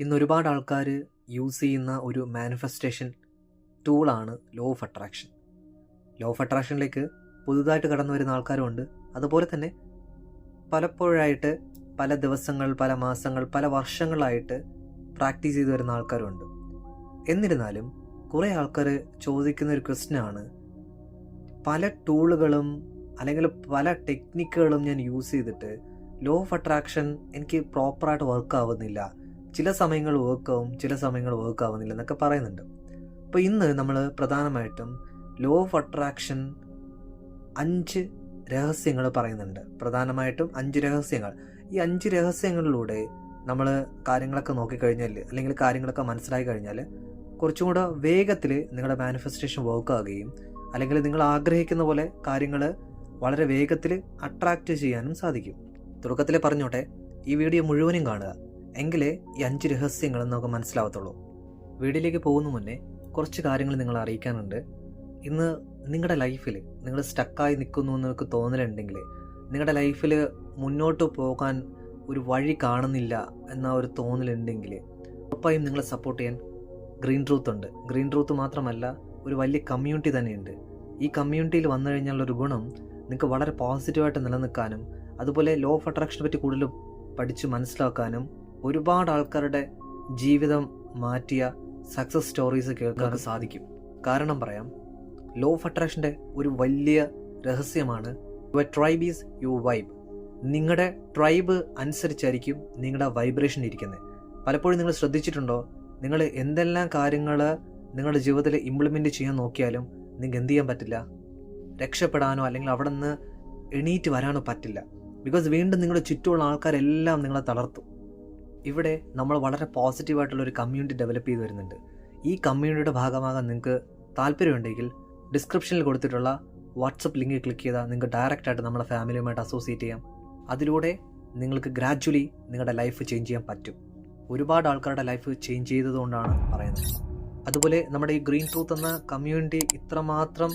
ഇന്ന് ഒരുപാട് ആൾക്കാർ യൂസ് ചെയ്യുന്ന ഒരു മാനിഫെസ്റ്റേഷൻ ടൂളാണ് law of attraction law of അട്രാക്ഷനിലേക്ക് പുതുതായിട്ട് കടന്നു വരുന്ന ആൾക്കാരുമുണ്ട്. അതുപോലെ തന്നെ പലപ്പോഴായിട്ട് പല ദിവസങ്ങൾ പല മാസങ്ങൾ പല വർഷങ്ങളായിട്ട് പ്രാക്ടീസ് ചെയ്തു വരുന്ന ആൾക്കാരുണ്ട് എന്നിരുന്നാലും കുറേ ആൾക്കാർ ചോദിക്കുന്ന ഒരു ക്വസ്റ്റ്യനാണ് പല ടൂളുകളും അല്ലെങ്കിൽ പല ടെക്നിക്കുകളും ഞാൻ യൂസ് ചെയ്തിട്ട് ലോ ഓഫ് അട്രാക്ഷൻ എനിക്ക് പ്രോപ്പറായിട്ട് വർക്ക് ആവുന്നില്ല. ചില സമയങ്ങൾ വർക്ക് ആവും ചില സമയങ്ങൾ വർക്ക് ആവുന്നില്ല എന്നൊക്കെ പറയുന്നുണ്ട്. അപ്പോൾ ഇന്ന് നമ്മൾ പ്രധാനമായിട്ടും ലോ ഓഫ് അട്രാക്ഷൻ അഞ്ച് രഹസ്യങ്ങൾ പറയുന്നുണ്ട്. പ്രധാനമായിട്ടും അഞ്ച് രഹസ്യങ്ങൾ. ഈ അഞ്ച് രഹസ്യങ്ങളിലൂടെ നമ്മൾ കാര്യങ്ങളൊക്കെ നോക്കിക്കഴിഞ്ഞാൽ അല്ലെങ്കിൽ കാര്യങ്ങളൊക്കെ മനസ്സിലായി കഴിഞ്ഞാൽ കുറച്ചും കൂടെ വേഗത്തിൽ നിങ്ങളുടെ മാനിഫെസ്റ്റേഷൻ വർക്ക് ആകുകയും അല്ലെങ്കിൽ നിങ്ങൾ ആഗ്രഹിക്കുന്ന പോലെ കാര്യങ്ങൾ വളരെ വേഗത്തിൽ അട്രാക്റ്റ് ചെയ്യാനും സാധിക്കും. തുടക്കത്തിൽ പറഞ്ഞോട്ടെ ഈ വീഡിയോ മുഴുവനും കാണുക. എങ്കിലേ ഈ അഞ്ച് രഹസ്യങ്ങൾ നമുക്ക് മനസ്സിലാവത്തുള്ളൂ. വീട്ടിലേക്ക് പോകുന്ന മുന്നേ കുറച്ച് കാര്യങ്ങൾ നിങ്ങൾ അറിയിക്കാനുണ്ട്. ഇന്ന് നിങ്ങളുടെ ലൈഫിൽ നിങ്ങൾ സ്റ്റക്കായി നിൽക്കുന്നു എന്ന് നിങ്ങൾക്ക് തോന്നലുണ്ടെങ്കിൽ നിങ്ങളുടെ ലൈഫിൽ മുന്നോട്ട് പോകാൻ ഒരു വഴി കാണുന്നില്ല എന്ന ഒരു തോന്നലുണ്ടെങ്കിൽ ഉറപ്പായും നിങ്ങളെ സപ്പോർട്ട് ചെയ്യാൻ ഗ്രീൻ ട്രൂത്ത് ഉണ്ട്. ഗ്രീൻ ട്രൂത്ത് മാത്രമല്ല ഒരു വലിയ കമ്മ്യൂണിറ്റി തന്നെയുണ്ട്. ഈ കമ്മ്യൂണിറ്റിയിൽ വന്നു കഴിഞ്ഞാൽ ഒരു ഗുണം നിങ്ങൾക്ക് വളരെ പോസിറ്റീവായിട്ട് നിലനിൽക്കാനും അതുപോലെ ലോ ഓഫ് അട്രാക്ഷനെ പറ്റി കൂടുതൽ പഠിച്ച് മനസ്സിലാക്കാനും ഒരുപാട് ആൾക്കാരുടെ ജീവിതം മാറ്റിയ സക്സസ് സ്റ്റോറീസ് കേൾക്കാൻ സാധിക്കും. കാരണം പറയാം ലോ ഓഫ് അട്രാക്ഷന്റെ ഒരു വലിയ രഹസ്യമാണ് your tribe is you vibe നിങ്ങളുടെ ട്രൈബ് അനുസരിച്ചായിരിക്കും നിങ്ങളുടെ വൈബ്രേഷൻ ഇരിക്കുന്നത് പലപ്പോഴും നിങ്ങൾ ശ്രദ്ധിച്ചിട്ടുണ്ടോ? നിങ്ങൾ എന്തെല്ലാം കാര്യങ്ങൾ നിങ്ങളുടെ ജീവിതത്തിൽ ഇംപ്ലിമെന്റ് ചെയ്യാൻ നോക്കിയാലും നിങ്ങൾക്ക് എന്ത് ചെയ്യാൻ പറ്റില്ല? രക്ഷപ്പെടാനോ അല്ലെങ്കിൽ അവിടെ നിന്ന് എണീറ്റ് വരാനോ പറ്റില്ല. ബിക്കോസ് വീണ്ടും നിങ്ങളുടെ ചുറ്റുമുള്ള ആൾക്കാരെല്ലാം നിങ്ങളെ തളർത്തും. ഇവിടെ നമ്മൾ വളരെ പോസിറ്റീവായിട്ടുള്ള ഒരു കമ്മ്യൂണിറ്റി ഡെവലപ്പ് ചെയ്ത് വരുന്നുണ്ട്. ഈ കമ്മ്യൂണിറ്റിയുടെ ഭാഗമാകാൻ നിങ്ങൾക്ക് താല്പര്യമുണ്ടെങ്കിൽ ഡിസ്ക്രിപ്ഷനിൽ കൊടുത്തിട്ടുള്ള വാട്സപ്പ് ലിങ്ക് ക്ലിക്ക് ചെയ്താൽ നിങ്ങൾക്ക് ഡയറക്റ്റായിട്ട് നമ്മുടെ ഫാമിലിയുമായിട്ട് അസോസിയേറ്റ് ചെയ്യാം. അതിലൂടെ നിങ്ങൾക്ക് ഗ്രാജ്വലി നിങ്ങളുടെ ലൈഫ് ചേഞ്ച് ചെയ്യാൻ പറ്റും. ഒരുപാട് ആൾക്കാരുടെ ലൈഫ് ചേഞ്ച് ചെയ്തതുകൊണ്ടാണ് പറയുന്നത്. അതുപോലെ നമ്മുടെ ഈ ഗ്രീൻ ട്രൂത്ത് എന്ന കമ്മ്യൂണിറ്റി ഇത്രമാത്രം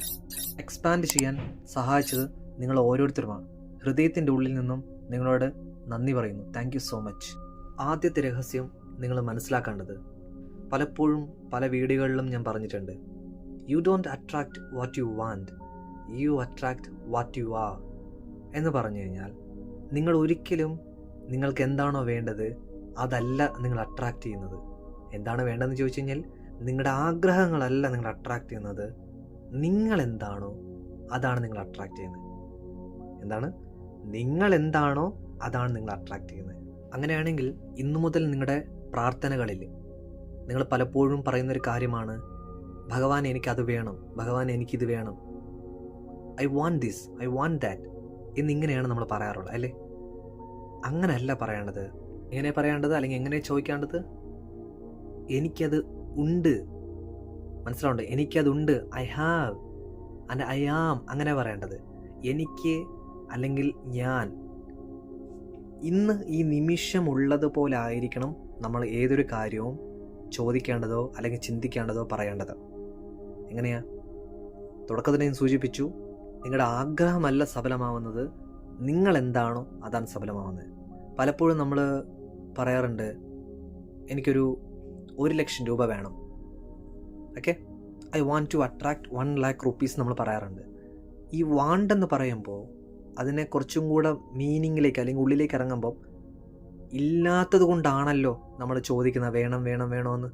എക്സ്പാൻഡ് ചെയ്യാൻ സഹായിച്ചത് നിങ്ങൾ ഓരോരുത്തരുമാണ്. ഹൃദയത്തിന്റെ ഉള്ളിൽ നിന്നും നിങ്ങളോട് നന്ദി പറയുന്നു. താങ്ക് സോ മച്ച് ആദ്യത്തെ രഹസ്യം നിങ്ങൾ മനസ്സിലാക്കേണ്ടത്. പലപ്പോഴും പല വീഡിയോകളിലും ഞാൻ പറഞ്ഞിട്ടുണ്ട്. You don't attract what you want you attract what you are എന്ന് പറഞ്ഞു കഴിഞ്ഞാൽ നിങ്ങൾ ഒരിക്കലും നിങ്ങൾക്ക് എന്താണോ വേണ്ടത് അതല്ല നിങ്ങൾ അട്രാക്റ്റ് ചെയ്യുന്നത്. എന്താണ് വേണ്ടതെന്ന് ചോദിച്ചു കഴിഞ്ഞാൽ നിങ്ങളുടെ ആഗ്രഹങ്ങളല്ല നിങ്ങൾ അട്രാക്റ്റ് ചെയ്യുന്നത്. നിങ്ങൾ എന്താണോ അതാണ് നിങ്ങൾ അട്രാക്റ്റ് ചെയ്യുന്നത്. എന്താണ്? നിങ്ങൾ എന്താണോ അതാണ് നിങ്ങൾ അട്രാക്റ്റ് ചെയ്യുന്നത്. അങ്ങനെയാണെങ്കിൽ ഇന്നു മുതൽ നിങ്ങളുടെ പ്രാർത്ഥനകളിൽ നിങ്ങൾ പലപ്പോഴും പറയുന്നൊരു കാര്യമാണ് ഭഗവാൻ എനിക്കത് വേണം ഭഗവാൻ എനിക്കിത് വേണം. I want this I want that എന്നിങ്ങനെയാണ് നമ്മൾ പറയാറുള്ളത് അല്ലേ? അങ്ങനെയല്ല പറയേണ്ടത്. എങ്ങനെ പറയേണ്ടത്? അല്ലെങ്കിൽ എങ്ങനെ ചോദിക്കേണ്ടത്? എനിക്കത് ഉണ്ട്. മനസ്സിലാവുണ്ട് എനിക്കതുണ്ട്. I have. And I am. അങ്ങനെ പറയേണ്ടത്. എനിക്ക് അല്ലെങ്കിൽ ഞാൻ ഇന്ന് ഈ നിമിഷം ഉള്ളതുപോലെ ആയിരിക്കണം നമ്മൾ ഏതൊരു കാര്യവും ചോദിക്കേണ്ടതോ അല്ലെങ്കിൽ ചിന്തിക്കേണ്ടതോ പറയേണ്ടത്. എങ്ങനെയാ? തുടക്കത്തിൽ ഞാൻ സൂചിപ്പിച്ചു നിങ്ങളുടെ ആഗ്രഹമല്ല സഫലമാവുന്നത് നിങ്ങൾ എന്താണോ അതാണ് സഫലമാവുന്നത്. പലപ്പോഴും നമ്മൾ പറയാറുണ്ട് എനിക്കൊരു ഒരു ലക്ഷം രൂപ വേണം. Okay? I want to attract one lakh rupees നമ്മൾ പറയാറുണ്ട്. ഈ വാണ്ടെന്ന് പറയുമ്പോൾ അതിനെ കുറച്ചും കൂടെ മീനിങ്ങിലേക്ക് അല്ലെങ്കിൽ ഉള്ളിലേക്ക് ഇറങ്ങുമ്പം ഇല്ലാത്തത് കൊണ്ടാണല്ലോ നമ്മൾ ചോദിക്കുന്നത് വേണം വേണം വേണമെന്ന്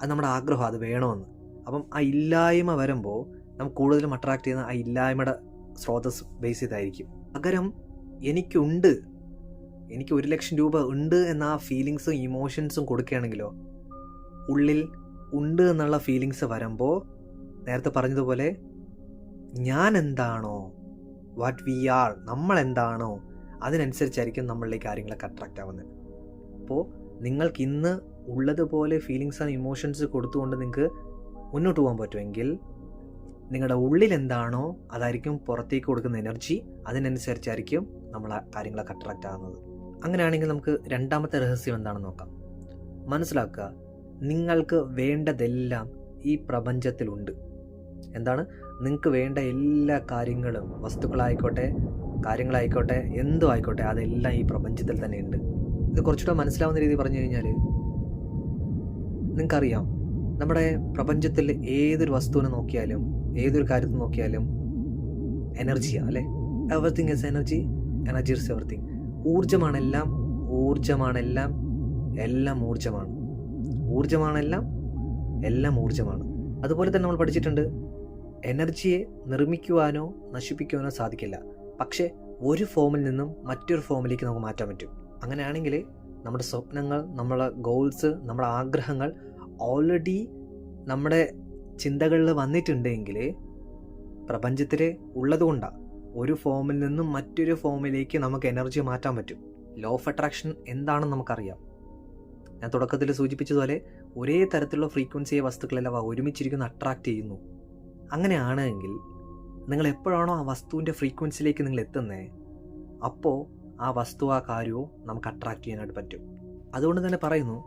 അത് നമ്മുടെ ആഗ്രഹം അത് വേണമെന്ന് അപ്പം ആ ഇല്ലായ്മ വരുമ്പോൾ നമുക്ക് കൂടുതലും അട്രാക്ട് ചെയ്യുന്ന ആ ഇല്ലായ്മയുടെ സ്രോതസ് ബേസ് ചെയ്തായിരിക്കും പകരം എനിക്കുണ്ട് എനിക്ക് ഒരു ലക്ഷം രൂപ ഉണ്ട് എന്ന ആ ഫീലിങ്സും ഇമോഷൻസും കൊടുക്കുകയാണെങ്കിലോ ഉള്ളിൽ ഉണ്ട് എന്നുള്ള ഫീലിങ്സ് വരുമ്പോൾ നേരത്തെ പറഞ്ഞതുപോലെ ഞാൻ എന്താണോ വാട്ട് വി ആർ നമ്മൾ എന്താണോ അതിനനുസരിച്ചായിരിക്കും നമ്മളിലേക്ക് കാര്യങ്ങളൊക്കെ അട്രാക്റ്റ് ആവുന്നത്. അപ്പോൾ നിങ്ങൾക്ക് ഇന്ന് ഉള്ളതുപോലെ ഫീലിങ്സ് ആൻഡ് ഇമോഷൻസ് കൊടുത്തുകൊണ്ട് നിങ്ങൾക്ക് മുന്നോട്ട് പോകാൻ പറ്റുമെങ്കിൽ നിങ്ങളുടെ ഉള്ളിൽ എന്താണോ അതായിരിക്കും പുറത്തേക്ക് കൊടുക്കുന്ന എനർജി അതിനനുസരിച്ചായിരിക്കും നമ്മൾ കാര്യങ്ങളൊക്കെ അട്രാക്റ്റ് ആകുന്നത് അങ്ങനെയാണെങ്കിൽ നമുക്ക് രണ്ടാമത്തെ രഹസ്യം എന്താണെന്ന് നോക്കാം. മനസ്സിലാക്കുക നിങ്ങൾക്ക് വേണ്ടതെല്ലാം ഈ പ്രപഞ്ചത്തിലുണ്ട്. എന്താണ്? നിങ്ങൾക്ക് വേണ്ട എല്ലാ കാര്യങ്ങളും വസ്തുക്കളായിക്കോട്ടെ കാര്യങ്ങളായിക്കോട്ടെ എന്തും ആയിക്കോട്ടെ അതെല്ലാം ഈ പ്രപഞ്ചത്തിൽ തന്നെ ഉണ്ട് ഇത് കുറച്ചുകൂടെ മനസ്സിലാവുന്ന രീതി പറഞ്ഞു കഴിഞ്ഞാൽ നിങ്ങൾക്കറിയാം നമ്മുടെ പ്രപഞ്ചത്തിൽ ഏതൊരു വസ്തുവിനെ നോക്കിയാലും ഏതൊരു കാര്യത്തിൽ നോക്കിയാലും എനർജിയാണ് അല്ലേ? Everything is energy energy is everything ഊർജമാണെല്ലാം ഊർജമാണെല്ലാം എല്ലാം ഊർജമാണ്. ഊർജമാണെല്ലാം എല്ലാം ഊർജമാണ്. അതുപോലെ തന്നെ നമ്മൾ പഠിച്ചിട്ടുണ്ട് എനർജിയെ നിർമ്മിക്കുവാനോ നശിപ്പിക്കുവാനോ സാധിക്കില്ല. പക്ഷേ ഒരു ഫോമിൽ നിന്നും മറ്റൊരു ഫോമിലേക്ക് നമുക്ക് മാറ്റാൻ പറ്റും. അങ്ങനെയാണെങ്കിൽ നമ്മുടെ സ്വപ്നങ്ങൾ നമ്മളെ ഗോൾസ് നമ്മുടെ ആഗ്രഹങ്ങൾ ഓൾറെഡി നമ്മുടെ ചിന്തകളിൽ വന്നിട്ടുണ്ടെങ്കിൽ പ്രപഞ്ചത്തിൽ ഉള്ളതുകൊണ്ടാണ് ഒരു ഫോമിൽ നിന്നും മറ്റൊരു ഫോമിലേക്ക് നമുക്ക് എനർജി മാറ്റാൻ പറ്റും. ലോ ഓഫ് അട്രാക്ഷൻ എന്താണെന്ന് നമുക്കറിയാം. ഞാൻ തുടക്കത്തിൽ സൂചിപ്പിച്ചതുപോലെ ഒരേ തരത്തിലുള്ള ഫ്രീക്വൻസിയെ വസ്തുക്കളെല്ലാം ഒരുമിച്ചിരിക്കുന്ന അട്രാക്റ്റ് ചെയ്യുന്നു. അങ്ങനെയാണെങ്കിൽ നിങ്ങൾ എപ്പോഴാണോ ആ വസ്തുവിന്റെ ഫ്രീക്വൻസിയിലേക്ക് നിങ്ങൾ എത്തുന്നത് അപ്പോൾ ആ വസ്തു ആ കാര്യവും നമുക്ക് അട്രാക്റ്റ് ചെയ്യാനായിട്ട് പറ്റും. അതുകൊണ്ട് തന്നെ പറയുന്നു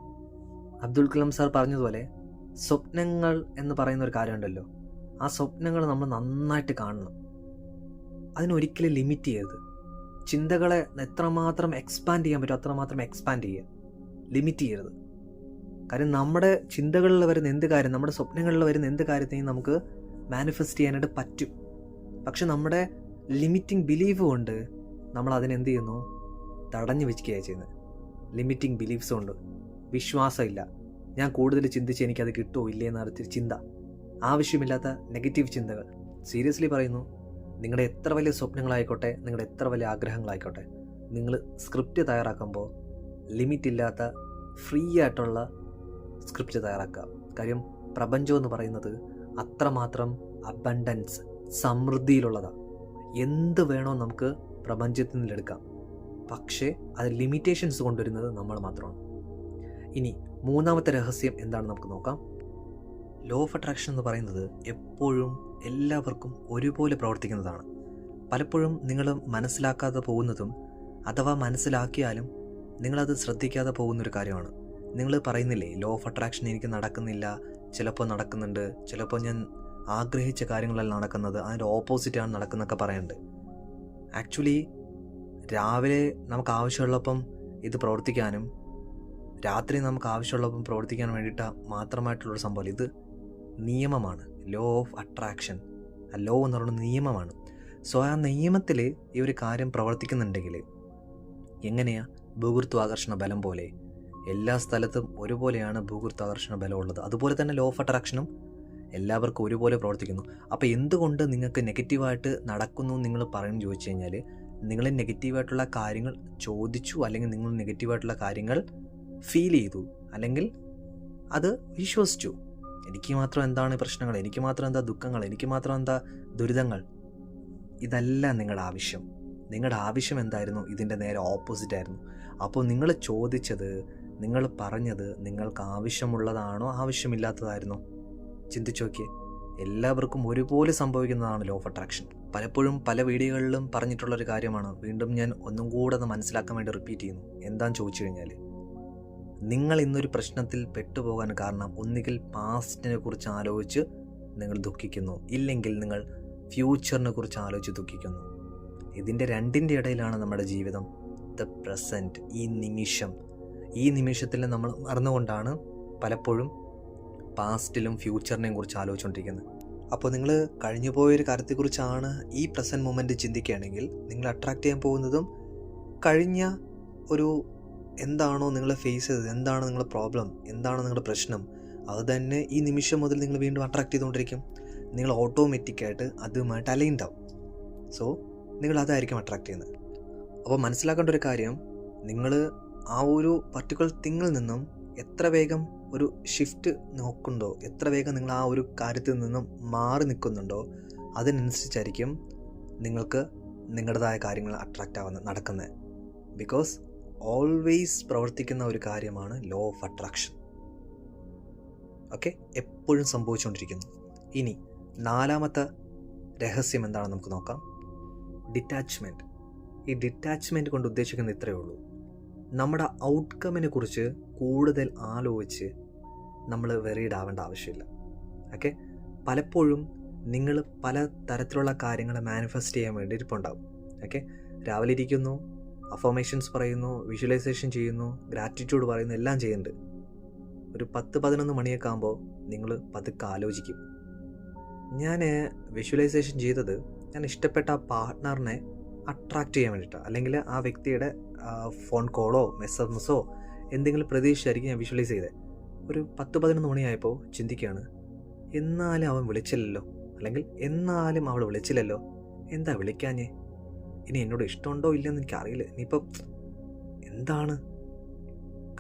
അബ്ദുൽ കലാം സാർ പറഞ്ഞതുപോലെ സ്വപ്നങ്ങൾ എന്ന് പറയുന്ന ഒരു കാര്യമുണ്ടല്ലോ ആ സ്വപ്നങ്ങൾ നമ്മൾ നന്നായിട്ട് കാണണം. അതിനൊരിക്കലും ലിമിറ്റ് ചെയ്യരുത്. ചിന്തകളെ എത്രമാത്രം എക്സ്പാൻഡ് ചെയ്യാൻ പറ്റും അത്രമാത്രം എക്സ്പാൻഡ് ചെയ്യുക. ലിമിറ്റ് ചെയ്യരുത്. കാര്യം നമ്മുടെ ചിന്തകളിൽ വരുന്ന എന്ത് കാര്യം നമ്മുടെ സ്വപ്നങ്ങളിൽ വരുന്ന എന്ത് കാര്യത്തെയും നമുക്ക് മാനിഫെസ്റ്റ് ചെയ്യാനായിട്ട് പറ്റും. പക്ഷെ നമ്മുടെ ലിമിറ്റിംഗ് ബിലീഫ് കൊണ്ട് നമ്മൾ അതിനെന്ത് ചെയ്യുന്നു? തടഞ്ഞു വെക്കുകയാണ് ചെയ്യുന്നത്. ലിമിറ്റിംഗ് ബിലീഫ്സ് കൊണ്ട്. വിശ്വാസമില്ല ഞാൻ കൂടുതൽ ചിന്തിച്ച് എനിക്കത് കിട്ടുമോ? ഇല്ലേ എന്നറിയ ചിന്ത. ആവശ്യമില്ലാത്ത നെഗറ്റീവ് ചിന്തകൾ. സീരിയസ്ലി പറയുന്നു നിങ്ങളുടെ എത്ര വലിയ സ്വപ്നങ്ങളായിക്കോട്ടെ നിങ്ങളുടെ എത്ര വലിയ ആഗ്രഹങ്ങളായിക്കോട്ടെ നിങ്ങൾ സ്ക്രിപ്റ്റ് തയ്യാറാക്കുമ്പോൾ ലിമിറ്റ് ഇല്ലാത്ത ഫ്രീ ആയിട്ടുള്ള സ്ക്രിപ്റ്റ് തയ്യാറാക്കുക. കാര്യം പ്രപഞ്ചം എന്ന് പറയുന്നത് അത്രമാത്രം അബണ്ടൻസ് സമൃദ്ധിയിലുള്ളതാണ് എന്ത് വേണോ നമുക്ക് പ്രപഞ്ചത്തിൽ നിന്നെടുക്കാം പക്ഷേ അത് ലിമിറ്റേഷൻസ് കൊണ്ടുവരുന്നത് നമ്മൾ മാത്രമാണ്. ഇനി മൂന്നാമത്തെ രഹസ്യം എന്താണ് നമുക്ക് നോക്കാം. ലോ ഓഫ് അട്രാക്ഷൻ എന്ന് പറയുന്നത് എപ്പോഴും എല്ലാവർക്കും ഒരുപോലെ പ്രവർത്തിക്കുന്നതാണ്. പലപ്പോഴും നിങ്ങൾ മനസ്സിലാക്കാതെ പോകുന്നതും അഥവാ മനസ്സിലാക്കിയാലും നിങ്ങളത് ശ്രദ്ധിക്കാതെ പോകുന്നൊരു കാര്യമാണ്. നിങ്ങൾ പറയുന്നില്ലേ ലോ ഓഫ് അട്രാക്ഷൻ എനിക്ക് നടക്കുന്നില്ല ചിലപ്പോൾ നടക്കുന്നുണ്ട് ചിലപ്പോൾ ഞാൻ ആഗ്രഹിച്ച കാര്യങ്ങളല്ല നടക്കുന്നത് അതിന്റെ ഓപ്പോസിറ്റാണ് നടക്കുന്നൊക്കെ പറയുന്നുണ്ട് ആക്ച്വലി രാവിലെ നമുക്ക് ആവശ്യമുള്ളപ്പം ഇത് പ്രവർത്തിക്കാനും രാത്രി നമുക്ക് ആവശ്യമുള്ളപ്പം പ്രവർത്തിക്കാൻ വേണ്ടിയിട്ട് മാത്രമായിട്ടുള്ളൊരു സംഭവം ഇത് നിയമമാണ്. ലോ ഓഫ് അട്രാക്ഷൻ ആ ലോ എന്ന് പറയുന്നത് നിയമമാണ്. സോ ആ നിയമത്തിൽ ഈ ഒരു കാര്യം പ്രവർത്തിക്കുന്നുണ്ടെങ്കിൽ എങ്ങനെയാ? ഭൂഗുരുത്വാകർഷണ ബലം പോലെ എല്ലാ സ്ഥലത്തും ഒരുപോലെയാണ് ഭൂഗുരുത്വാകർഷണ ബലം ഉള്ളത് അതുപോലെ തന്നെ ലോ ഓഫ് അട്രാക്ഷനും എല്ലാവർക്കും ഒരുപോലെ പ്രവർത്തിക്കുന്നു. അപ്പോൾ എന്തുകൊണ്ട് നിങ്ങൾക്ക് നെഗറ്റീവായിട്ട് നടക്കുന്നു നിങ്ങൾ പറയും ചോദിച്ചു കഴിഞ്ഞാൽ നിങ്ങൾ നെഗറ്റീവായിട്ടുള്ള കാര്യങ്ങൾ ചോദിച്ചു അല്ലെങ്കിൽ നിങ്ങൾ നെഗറ്റീവായിട്ടുള്ള കാര്യങ്ങൾ ഫീൽ ചെയ്തു അല്ലെങ്കിൽ അത് വിശ്വസിച്ചു. എനിക്ക് മാത്രം എന്താണ് പ്രശ്നങ്ങൾ? എനിക്ക് മാത്രം എന്താ ദുഃഖങ്ങൾ? എനിക്ക് മാത്രം എന്താ ദുരിതങ്ങൾ? ഇതല്ല നിങ്ങളുടെ ആവശ്യം. നിങ്ങളുടെ ആവശ്യം എന്തായിരുന്നു? ഇതിന്റെ നേരെ ഓപ്പോസിറ്റ് ആയിരുന്നു. അപ്പോൾ നിങ്ങൾ ചോദിച്ചത് നിങ്ങൾ പറഞ്ഞത് നിങ്ങൾക്ക് ആവശ്യമുള്ളതാണോ? ആവശ്യമില്ലാത്തതായിരുന്നോ? ചിന്തിച്ചു നോക്കിയേ. എല്ലാവർക്കും ഒരുപോലെ സംഭവിക്കുന്നതാണ് ലോ ഓഫ് അട്രാക്ഷൻ പലപ്പോഴും പല വീഡിയോകളിലും പറഞ്ഞിട്ടുള്ളൊരു കാര്യമാണ്. വീണ്ടും ഞാൻ ഒന്നും കൂടെ അത് മനസ്സിലാക്കാൻ വേണ്ടി റിപ്പീറ്റ് ചെയ്യുന്നു. എന്താണെന്ന് ചോദിച്ചു കഴിഞ്ഞാൽ നിങ്ങൾ ഇന്നൊരു പ്രശ്നത്തിൽ പെട്ടുപോകാൻ കാരണം ഒന്നുകിൽ പാസ്റ്റിനെ കുറിച്ച് ആലോചിച്ച് നിങ്ങൾ ദുഃഖിക്കുന്നു ഇല്ലെങ്കിൽ നിങ്ങൾ ഫ്യൂച്ചറിനെ കുറിച്ച് ആലോചിച്ച് ദുഃഖിക്കുന്നു. ഇതിന്റെ രണ്ടിന്റെ ഇടയിലാണ് നമ്മുടെ ജീവിതം. ദ പ്രസന്റ് ഈ നിമിഷം. ഈ നിമിഷത്തിൽ നമ്മൾ മറന്നുകൊണ്ടാണ് പലപ്പോഴും പാസ്റ്റിലും ഫ്യൂച്ചറിനെയും കുറിച്ച് ആലോചിച്ചുകൊണ്ടിരിക്കുന്നത്. അപ്പോൾ നിങ്ങൾ കഴിഞ്ഞു പോയൊരു കാര്യത്തെക്കുറിച്ചാണ് ഈ പ്രസന്റ് മൊമെന്റ് ചിന്തിക്കുകയാണെങ്കിൽ നിങ്ങൾ അട്രാക്റ്റ് ചെയ്യാൻ പോകുന്നതും കഴിഞ്ഞ ഒരു എന്താണോ നിങ്ങൾ ഫേസ് ചെയ്തത് എന്താണ് നിങ്ങളുടെ പ്രോബ്ലം എന്താണ് നിങ്ങളുടെ പ്രശ്നം അത് തന്നെ ഈ നിമിഷം മുതൽ നിങ്ങൾ വീണ്ടും അട്രാക്ട് ചെയ്തുകൊണ്ടിരിക്കും. നിങ്ങൾ ഓട്ടോമാറ്റിക്കായിട്ട് അതുമായിട്ട് അലൈൻഡ് ആവും. സോ നിങ്ങൾ അതായിരിക്കും അട്രാക്ട് ചെയ്യുന്നത്. അപ്പോൾ മനസ്സിലാക്കേണ്ട ഒരു കാര്യം നിങ്ങൾ ആ ഒരു പർട്ടിക്കുലർ തിങ്ങിൽ നിന്നും എത്ര വേഗം ഒരു ഷിഫ്റ്റ് നോക്കുന്നുണ്ടോ? എത്ര വേഗം നിങ്ങൾ ആ ഒരു കാര്യത്തിൽ നിന്നും മാറി നിൽക്കുന്നുണ്ടോ? അതിനനുസരിച്ചായിരിക്കും നിങ്ങൾക്ക് നിങ്ങളുടേതായ കാര്യങ്ങൾ അട്രാക്റ്റ് ആവുന്ന നടക്കുന്നത് ബിക്കോസ് ഓൾവേസ് പ്രവർത്തിക്കുന്ന ഒരു കാര്യമാണ് ലോ ഓഫ് അട്രാക്ഷൻ ഓക്കെ എപ്പോഴും സംഭവിച്ചുകൊണ്ടിരിക്കുന്നു. ഇനി നാലാമത്തെ രഹസ്യം എന്താണെന്ന് നമുക്ക് നോക്കാം. ഡിറ്റാച്ച്മെന്റ് ഈ ഡിറ്റാച്ച്മെന്റ് കൊണ്ട് ഉദ്ദേശിക്കുന്നത് ഇത്രയേ ഉള്ളൂ. നമ്മുടെ ഔട്ട്കമ്മിനെ കുറിച്ച് കൂടുതൽ ആലോചിച്ച് നമ്മൾ വെറീഡ് ആവേണ്ട ആവശ്യമില്ല. ഓക്കെ പലപ്പോഴും നിങ്ങൾ പല തരത്തിലുള്ള കാര്യങ്ങൾ മാനിഫെസ്റ്റ് ചെയ്യാൻ വേണ്ടി ഇരിപ്പുണ്ടാവും ഓക്കെ രാവിലെ ഇരിക്കുന്നു അഫോമേഷൻസ് പറയുന്നു വിഷ്വലൈസേഷൻ ചെയ്യുന്നു ഗ്രാറ്റിറ്റ്യൂഡ് പറയുന്നു എല്ലാം ചെയ്യുന്നുണ്ട്. ഒരു പത്ത് പതിനൊന്ന് മണിയൊക്കെ ആകുമ്പോൾ നിങ്ങൾ പതുക്കെ ആലോചിക്കും. ഞാൻ വിഷ്വലൈസേഷൻ ചെയ്തത് ഞാൻ ഇഷ്ടപ്പെട്ട പാർട്ട്ണറിനെ അട്രാക്റ്റ് ചെയ്യാൻ വേണ്ടിയിട്ടാണ് അല്ലെങ്കിൽ ആ വ്യക്തിയുടെ ഫോൺ കോളോ മെസ്സേജസോ എന്തെങ്കിലും പ്രതീക്ഷിച്ചായിരിക്കും ഞാൻ വിഷ്വലൈസ് ചെയ്തത് ഒരു പത്ത് പതിനൊന്ന് മണിയായപ്പോൾ ചിന്തിക്കുകയാണ് എന്നാലും അവൻ വിളിച്ചില്ലല്ലോ? അല്ലെങ്കിൽ എന്നാലും അവൾ വിളിച്ചില്ലല്ലോ? എന്താ വിളിക്കാഞ്ഞേ? ഇനി എന്നോട് ഇഷ്ടമുണ്ടോ ഇല്ലെന്ന് എനിക്കറിയില്ല. ഇനിയിപ്പം എന്താണ്?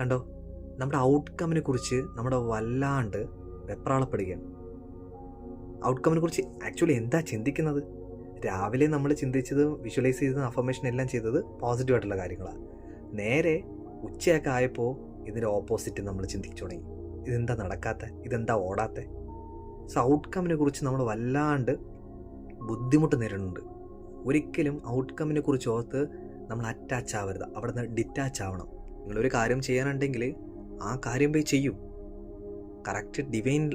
കണ്ടോ? നമ്മുടെ ഔട്ട്കമ്മിനെ കുറിച്ച് നമ്മുടെ വല്ലാണ്ട് വെപ്രാളപ്പെടുകയാണ്. ഔട്ട്കമ്മിനെ കുറിച്ച് ആക്ച്വലി എന്താ ചിന്തിക്കുന്നത്? രാവിലെ നമ്മൾ ചിന്തിച്ചതും വിഷ്വലൈസ് ചെയ്തതും അഫർമേഷൻ എല്ലാം ചെയ്തത് പോസിറ്റീവ് ആയിട്ടുള്ള കാര്യങ്ങളാണ് നേരെ ഉച്ചയൊക്കെ ആയപ്പോൾ ഇതിന്റെ ഓപ്പോസിറ്റ് നമ്മൾ ചിന്തിച്ചു തുടങ്ങി. ഇതെന്താ നടക്കാത്ത? ഇതെന്താ ഓടാത്ത? സോ ഔട്ട്കമ്മിനെ കുറിച്ച് നമ്മൾ വല്ലാണ്ട് ബുദ്ധിമുട്ട് നേരിടുന്നുണ്ട്. ഒരിക്കലും ഔട്ട്കമ്മിനെ കുറിച്ച് ഓർത്ത് നമ്മൾ അറ്റാച്ച് ആവരുത്. അവിടെ നിന്ന് ഡിറ്റാച്ച് ആവണം. നിങ്ങളൊരു കാര്യം ചെയ്യാനുണ്ടെങ്കിൽ ആ കാര്യം പോയി ചെയ്യൂ. കറക്റ്റ് ഡിവൈൻ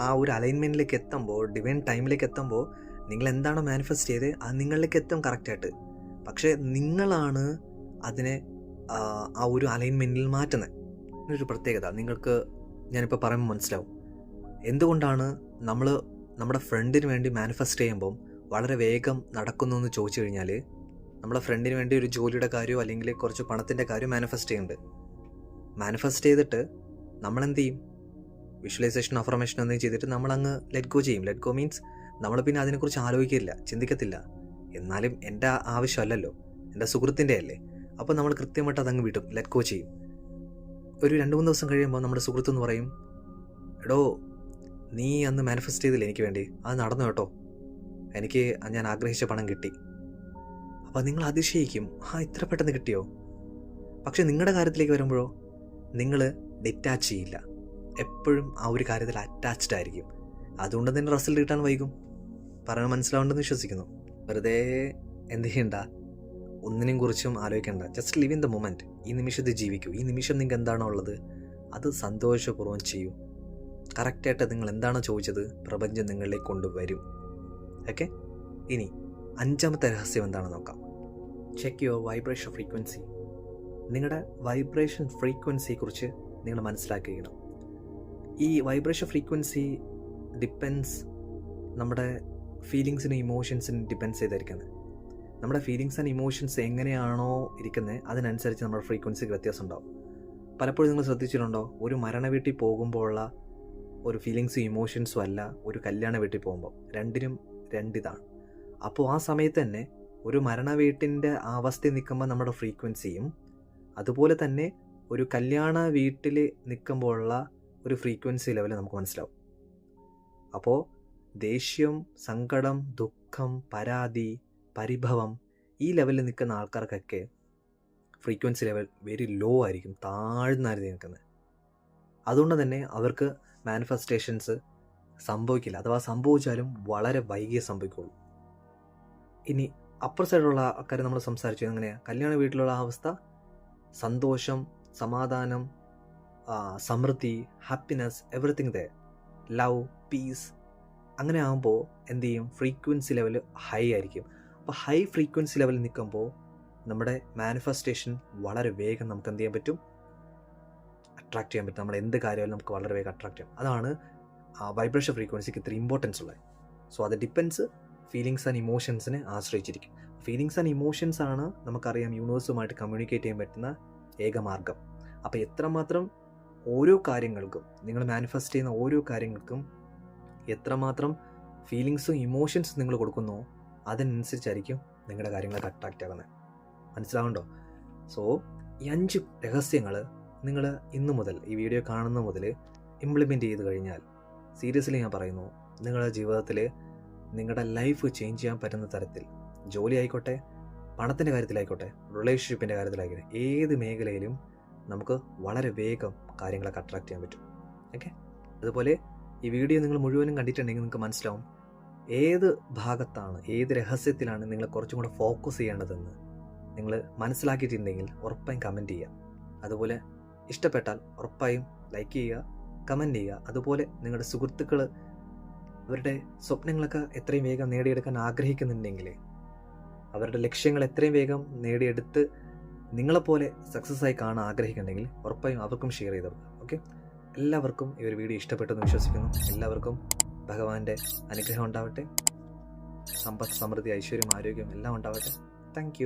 ആ ഒരു അലൈൻമെന്റിലേക്ക് എത്തുമ്പോൾ ഡിവൈൻ ടൈമിലേക്ക് എത്തുമ്പോൾ നിങ്ങൾ എന്താണോ മാനിഫെസ്റ്റ് ചെയ്തത് അത് നിങ്ങളിലേക്ക് എത്തും കറക്റ്റായിട്ട് പക്ഷേ നിങ്ങളാണ് അതിനെ ആ, ഒരു അലൈൻമെന്റിൽ മാറ്റുന്നത് ഒരു പ്രത്യേകത. നിങ്ങൾക്ക് ഞാനിപ്പോൾ പറയുമ്പോൾ മനസ്സിലാവും. എന്തുകൊണ്ടാണ് നമ്മൾ നമ്മുടെ ഫ്രണ്ടിന് വേണ്ടി മാനിഫെസ്റ്റ് ചെയ്യുമ്പം വളരെ വേഗം നടക്കുന്നു എന്ന് ചോദിച്ചു കഴിഞ്ഞാൽ നമ്മളെ ഫ്രണ്ടിന് വേണ്ടി ഒരു ജോലിയുടെ കാര്യമോ അല്ലെങ്കിൽ കുറച്ച് പണത്തിന്റെ കാര്യം മാനിഫെസ്റ്റ് ചെയ്യുന്നുണ്ട്. മാനിഫെസ്റ്റ് ചെയ്തിട്ട് നമ്മളെന്ത് ചെയ്യും? വിഷ്വലൈസേഷൻ അഫർമേഷൻ എന്തെങ്കിലും ചെയ്തിട്ട് നമ്മളങ്ങ് ലെറ്റ് ഗോ ചെയ്യും. ലെറ്റ് ഗോ മീൻസ് നമ്മൾ പിന്നെ അതിനെക്കുറിച്ച് ആലോചിക്കില്ല ചിന്തിക്കത്തില്ല. എന്നാലും എന്റെ ആവശ്യമല്ലല്ലോ. എന്റെ സുഹൃത്തിന്റെ അല്ലേ അപ്പോൾ നമ്മൾ കൃത്യമായിട്ട് അതങ്ങ് വിടും ലെറ്റ് ഗോ ചെയ്യും. ഒരു രണ്ട് മൂന്ന് ദിവസം കഴിയുമ്പോൾ നമ്മുടെ സുഹൃത്ത് എന്ന് പറയും എടോ നീ അന്ന് മാനിഫെസ്റ്റ് ചെയ്തില്ലേ എനിക്ക് വേണ്ടി? അത് നടന്നു കേട്ടോ. എനിക്ക് ഞാൻ ആഗ്രഹിച്ച പണം കിട്ടി. അപ്പോൾ നിങ്ങൾ അതിശയിക്കും ആ ഇത്ര പെട്ടെന്ന് കിട്ടിയോ? പക്ഷെ നിങ്ങളുടെ കാര്യത്തിലേക്ക് വരുമ്പോഴോ നിങ്ങൾ ഡിറ്റാച്ച് ചെയ്യില്ല. എപ്പോഴും ആ ഒരു കാര്യത്തിൽ അറ്റാച്ച്ഡ് ആയിരിക്കും. അതുകൊണ്ട് തന്നെ റിസൾട്ട് കിട്ടാൻ വൈകും. പറയാൻ മനസ്സിലാവുണ്ടെന്ന് വിശ്വസിക്കുന്നു. വെറുതെ എന്ത് ചെയ്യണ്ട? ഒന്നിനെയും കുറിച്ചും ആലോചിക്കേണ്ട. Just live in the moment ഈ നിമിഷത്തിൽ ജീവിക്കൂ. ഈ നിമിഷം നിങ്ങൾക്ക് എന്താണോ ഉള്ളത് അത് സന്തോഷപൂർവം ചെയ്യൂ. കറക്റ്റായിട്ട് നിങ്ങൾ എന്താണോ ചോദിച്ചത് പ്രപഞ്ചം നിങ്ങളിലേക്ക് കൊണ്ടുവരും. ഓക്കെ ഇനി അഞ്ചാമത്തെ രഹസ്യം എന്താണെന്ന് നോക്കാം. ചെക്ക് യുവർ വൈബ്രേഷൻ ഫ്രീക്വൻസി നിങ്ങളുടെ വൈബ്രേഷൻ ഫ്രീക്വൻസിയെക്കുറിച്ച് നിങ്ങൾ മനസ്സിലാക്കുകയാണ്. ഈ വൈബ്രേഷൻ ഫ്രീക്വൻസി ഡിപ്പെൻസ് നമ്മുടെ ഫീലിങ്സിനും ഇമോഷൻസിനും ഡിപ്പെൻസ് ചെയ്തിരിക്കുന്നത്. നമ്മുടെ ഫീലിങ്സ് ആൻഡ് ഇമോഷൻസ് എങ്ങനെയാണോ ഇരിക്കുന്നത് അതിനനുസരിച്ച് നമ്മുടെ ഫ്രീക്വൻസിക്ക് വ്യത്യാസം ഉണ്ടാവും. പലപ്പോഴും നിങ്ങൾ ശ്രദ്ധിച്ചിട്ടുണ്ടോ? ഒരു മരണ വീട്ടിൽ പോകുമ്പോഴുള്ള ഒരു ഫീലിങ്സും ഇമോഷൻസും അല്ല ഒരു കല്യാണ വീട്ടിൽ പോകുമ്പോൾ. രണ്ടിനും രണ്ടിതാണ്. അപ്പോൾ ആ സമയത്ത് തന്നെ ഒരു മരണ വീട്ടിന്റെ അവസ്ഥയിൽ നിൽക്കുമ്പോൾ നമ്മുടെ ഫ്രീക്വൻസിയും അതുപോലെ തന്നെ ഒരു കല്യാണ വീട്ടിൽ നിൽക്കുമ്പോഴുള്ള ഒരു ഫ്രീക്വൻസി ലെവൽ നമുക്ക് മനസ്സിലാവും. അപ്പോൾ ദേഷ്യം സങ്കടം ദുഃഖം പരാതി പരിഭവം ഈ ലെവലിൽ നിൽക്കുന്ന ആൾക്കാർക്കൊക്കെ ഫ്രീക്വൻസി ലെവൽ വെരി ലോ ആയിരിക്കും താഴ്ന്നായിരിക്കും നിൽക്കുന്നത്. അതുകൊണ്ട് തന്നെ അവർക്ക് മാനിഫെസ്റ്റേഷൻസ് സംഭവിക്കില്ല. അഥവാ സംഭവിച്ചാലും വളരെ വൈകിയേ സംഭവിക്കുള്ളൂ ഇനി അപ്പർ സൈഡിലുള്ള ആൾക്കാർ നമ്മൾ സംസാരിച്ചു എങ്ങനെയാണ് കല്യാണ വീട്ടിലുള്ള അവസ്ഥ സന്തോഷം സമാധാനം സമൃദ്ധി ഹാപ്പിനെസ് എവറിത്തിങ് ദേ ലവ് പീസ് അങ്ങനെ ആകുമ്പോൾ എന്ത് ചെയ്യും ഫ്രീക്വൻസി ലെവൽ ഹൈ ആയിരിക്കും അപ്പോൾ ഹൈ ഫ്രീക്വൻസി ലെവലിൽ നിൽക്കുമ്പോൾ നമ്മുടെ മാനിഫെസ്റ്റേഷൻ വളരെ വേഗം നമുക്ക് എന്ത് ചെയ്യാൻ പറ്റും? അട്രാക്ട് ചെയ്യാൻ പറ്റും. നമ്മൾ എന്ത് കാര്യമായാലും നമുക്ക് വളരെ വേഗം അട്രാക്ട് ചെയ്യാം. അതാണ് വൈബ്രേഷൻ ഫ്രീക്വൻസിക്ക് ഇത്ര ഇമ്പോർട്ടൻസ് ഉള്ളത്. സോ അത് ഡിപ്പെൻസ് ഫീലിങ്സ് ആൻഡ് ഇമോഷൻസിനെ ആശ്രയിച്ചിരിക്കും. ഫീലിങ്സ് ആൻഡ് ഇമോഷൻസ് ആണ് നമുക്കറിയാം യൂണിവേഴ്സുമായിട്ട് കമ്മ്യൂണിക്കേറ്റ് ചെയ്യാൻ പറ്റുന്ന ഏക മാർഗം. അപ്പോൾ എത്രമാത്രം ഓരോ കാര്യങ്ങൾക്കും നിങ്ങൾ മാനിഫെസ്റ്റ് ചെയ്യുന്ന ഓരോ കാര്യങ്ങൾക്കും എത്രമാത്രം ഫീലിങ്സും ഇമോഷൻസും നിങ്ങൾ കൊടുക്കുന്നോ അതിനനുസരിച്ചായിരിക്കും നിങ്ങളുടെ കാര്യങ്ങൾ അട്രാക്റ്റ് ആകുന്നത് മനസ്സിലാവുണ്ടോ സോ ഈ അഞ്ച് രഹസ്യങ്ങൾ നിങ്ങൾ ഇന്നു മുതൽ ഈ വീഡിയോ കാണുന്ന മുതൽ ഇംപ്ലിമെന്റ് ചെയ്ത് കഴിഞ്ഞാൽ സീരിയസ്ലി ഞാൻ പറയുന്നു നിങ്ങളുടെ ജീവിതത്തിൽ നിങ്ങളുടെ ലൈഫ് ചേഞ്ച് ചെയ്യാൻ പറ്റുന്ന തരത്തിൽ ജോലി ആയിക്കോട്ടെ പണത്തിന്റെ കാര്യത്തിലായിക്കോട്ടെ റിലേഷൻഷിപ്പിന്റെ കാര്യത്തിലായിക്കോട്ടെ ഏത് മേഖലയിലും നമുക്ക് വളരെ വേഗം കാര്യങ്ങളൊക്കെ അട്രാക്റ്റ് ചെയ്യാൻ പറ്റും. ഓക്കെ അതുപോലെ ഈ വീഡിയോ നിങ്ങൾ മുഴുവനും കണ്ടിട്ടുണ്ടെങ്കിൽ നിങ്ങൾക്ക് മനസ്സിലാവും. ഏത് ഭാഗത്താണ് ഏത് രഹസ്യത്തിലാണ് നിങ്ങൾ കുറച്ചും കൂടെ ഫോക്കസ് ചെയ്യേണ്ടതെന്ന് നിങ്ങൾ മനസ്സിലാക്കിയിട്ടുണ്ടെങ്കിൽ ഉറപ്പായും കമന്റ് ചെയ്യുക. അതുപോലെ ഇഷ്ടപ്പെട്ടാൽ ഉറപ്പായും ലൈക്ക് ചെയ്യുക കമന്റ് ചെയ്യുക. അതുപോലെ നിങ്ങളുടെ സുഹൃത്തുക്കൾ അവരുടെ സ്വപ്നങ്ങളൊക്കെ എത്രയും വേഗം നേടിയെടുക്കാൻ ആഗ്രഹിക്കുന്നുണ്ടെങ്കിൽ അവരുടെ ലക്ഷ്യങ്ങൾ എത്രയും വേഗം നേടിയെടുത്ത് നിങ്ങളെപ്പോലെ സക്സസ് ആയി കാണാൻ ആഗ്രഹിക്കുന്നുണ്ടെങ്കിൽ ഉറപ്പായും അവർക്കും ഷെയർ ചെയ്ത് ഓക്കെ എല്ലാവർക്കും ഈ ഒരു വീഡിയോ ഇഷ്ടപ്പെട്ടെന്ന് വിശ്വസിക്കുന്നു. എല്ലാവർക്കും ഭഗവാന്റെ അനുഗ്രഹം ഉണ്ടാവട്ടെ. സമ്പത്ത് സമൃദ്ധി ഐശ്വര്യം ആരോഗ്യം എല്ലാം ഉണ്ടാവട്ടെ. താങ്ക്